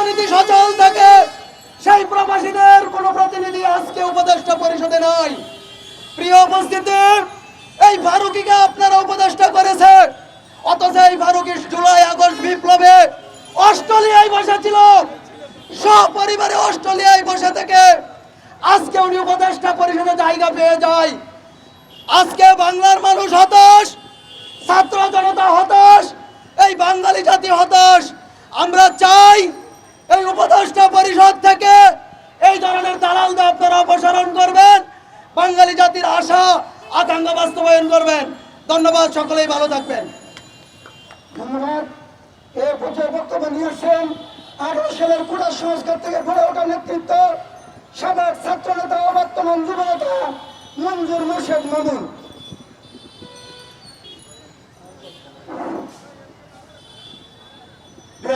অর্থনীতি সচল থাকে, সেই প্রবাসীদের কোন প্রতিনিধি আজকে উপদেষ্টা পরিষদে নাই। প্রিয় উপস্থিতি, এই ফারুকিকে আপনারা উপদেষ্টা করেছে অথচ এই ফারুকি জুলাই, আগস্ট বিপ্লবে অস্ট্রেলিয়ায় বসে বসেছিল। সপরিবারে অস্ট্রেলিয়ায় বসে থেকে আজকে উনি উপদেষ্টা পরিষদে জায়গা পেয়ে যায়। আজকে বাংলার মানুষ হতাশ, ছাত্র জনতা হতাশ, এই বাঙালি জাতি হতাশ। আমরা চাই এই উপদেষ্টা পরিষদ থেকে এই ধরনের দালালদের আপনারা অপসারণ করবেন। বাঙালি জাতির আশা, আকাঙ্ক্ষা বাস্তবায়ন করবেন। ধন্যবাদ, সকলেই ভালো থাকবেন। ধন্যবাদ। এ পর্যায়ে বক্তব্য নিয়ে আঠারো সংস্কার থেকে গড়ে ওঠা নেতৃত্ব সাবেক ছাত্র নেতা ও বর্তমান যুব নেতা মঞ্জুর মোর্শেদ মামুন।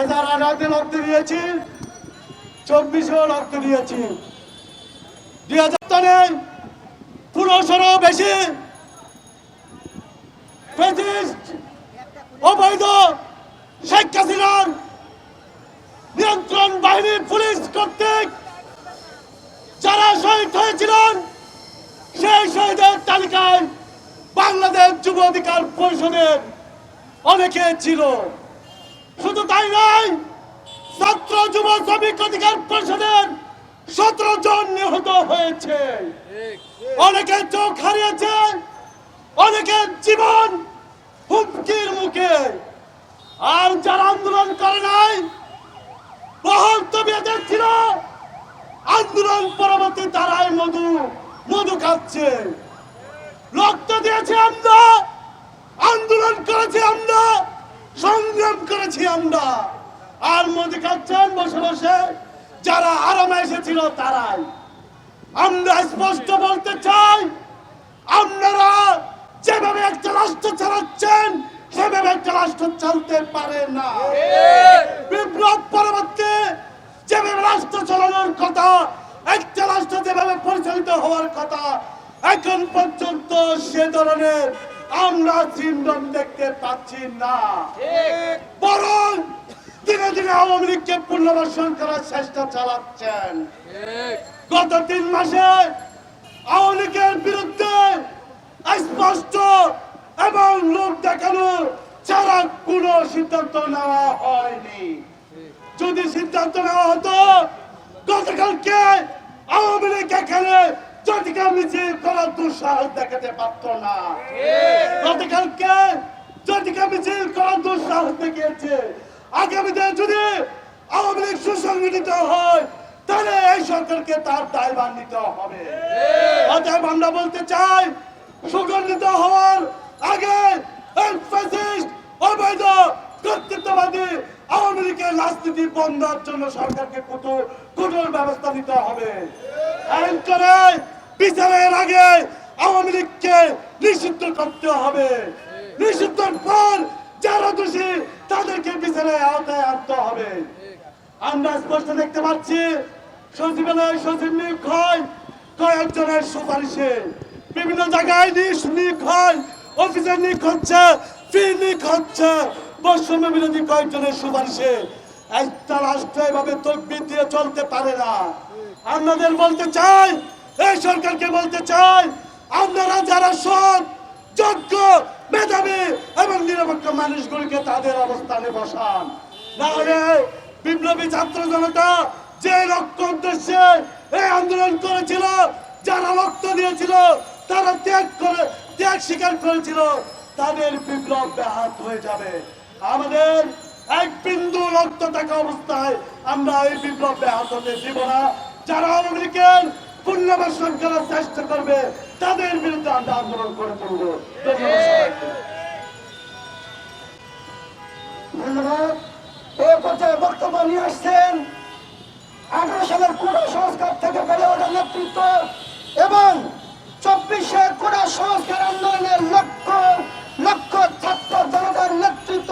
হাজার আঠারোতে রক্ত দিয়েছি, চব্বিশেও রক্ত দিয়েছি। দুই হাজার টনে পুরোশোরও বেশি অবৈধ শেখ হাসিনার নিয়ন্ত্রণ বাহিনীর পুলিশ কর্তৃক যারা শহীদ হয়েছিলেন, সেই শহীদের তালিকায় বাংলাদেশ যুব অধিকার পরিষদের অনেকে ছিল। শুধু তাই নয়, ছাত্র যুব শ্রমিক অধিকার পরিষদের সতেরো জন নিহত হয়েছে। অনেকে চোখ হারিয়েছে, অনেকে জীবন হুমকির মুখে। আর যারা আন্দোলন করে নাই ছিল, আন্দোলন পরবর্তী তারাই মধু মধু খাচ্ছে। রক্ত দিয়েছে আমরা, আন্দোলন করেছি আমরা। সংগ্রাম করেছি আমরা। আর মোদি খাচ্ছেন বসে বসে যারা আরামে এসেছিল তারাই। আমরা স্পষ্ট বলতে চাই, আপনারা যেভাবে একটা রাষ্ট্র চালাচ্ছেন, সেভাবে একটা রাষ্ট্র চলতে পারে না। বিপ্লব পরবর্তী যেভাবে রাষ্ট্র চালানোর কথা, একটা রাষ্ট্র যেভাবে পরিচালিত হওয়ার কথা, এখন পর্যন্ত সে ধরনের আমরা সিন্ডম দেখতে পাচ্ছি না। বরং দিনে দিনে আওয়ামী লীগকে পুনর্বাসন করার চেষ্টা চালাচ্ছেন। গত তিন মাসে আওয়ামী লীগের বিরুদ্ধে স্পষ্ট এবং লোক দেখানো ছাড়া কোনো সিদ্ধান্ত নেওয়া হয়নি। যদি সিদ্ধান্ত নেওয়া হতো গতকালকে আওয়ামী লীগ এখানে চটিকা মিছিল করার দুঃসাহস দেখাতে পারত না। গতকালকে চটিকা মিছিল করার দুঃসাহস দেখিয়েছে আগামীতে যদি আওয়ামী লীগ সুসংগঠিত হয় তাহলে এই সরকারকে তার দায়ভার নিতে হবে। অতএব আমরা বলতে চাই সুগঠিত হওয়ার আগে অবৈধ কর্তৃত্ববাদী আওয়ামী লীগের রাজনীতি বন্ধের জন্য সরকারকে কঠোর কঠোর ব্যবস্থা নিতে হবে। আইন করে বিচারের আগে আওয়ামী লীগকে নিষিদ্ধ করতে হবে। নিষিদ্ধের পর যারা দোষী, তাদেরকে বিচারের আওতায় আনতে হবে। আমরা স্পষ্ট দেখতে পাচ্ছি, সচিবালয় সচিব নিয়োগ হয়, কয়েকজনের সুপারিশে। বিভিন্ন জায়গায় নিয়োগ হয় অফিসের নিয়োগ হচ্ছে, ফি নিয়োগ হচ্ছে, বৈষম্য বিরোধী কয়েকজনের সুপারিশে। একটা রাষ্ট্র এভাবে তকবির দিয়ে চলতে পারে না। আপনাদের বলতে চাই এই সরকারকে বলতে চাই, আপনারা যারা সৎ, যোগ্য, মেধাবী এবং নিরপেক্ষ মানুষগুলিকে তাদের অবস্থানে বসান। নাহলে বিপ্লবী ছাত্র জনতা যে রক্ত উদ্দেশ্যে এই আন্দোলন করেছিল, যারা রক্ত দিয়েছিল, তারা ত্যাগ করে, ত্যাগ স্বীকার করেছিল, তাদের বিপ্লব ব্যাহত হয়ে যাবে। আমাদের এক বিন্দু রক্ত থাকা অবস্থায় আমরা এই বিপ্লব ব্যাহত হতে দিব না। যারা আওয়ামী লীগের পুনর্বাসন করার চেষ্টা করবে তাদের বিরুদ্ধে আমরা আন্দোলন করে তুলব।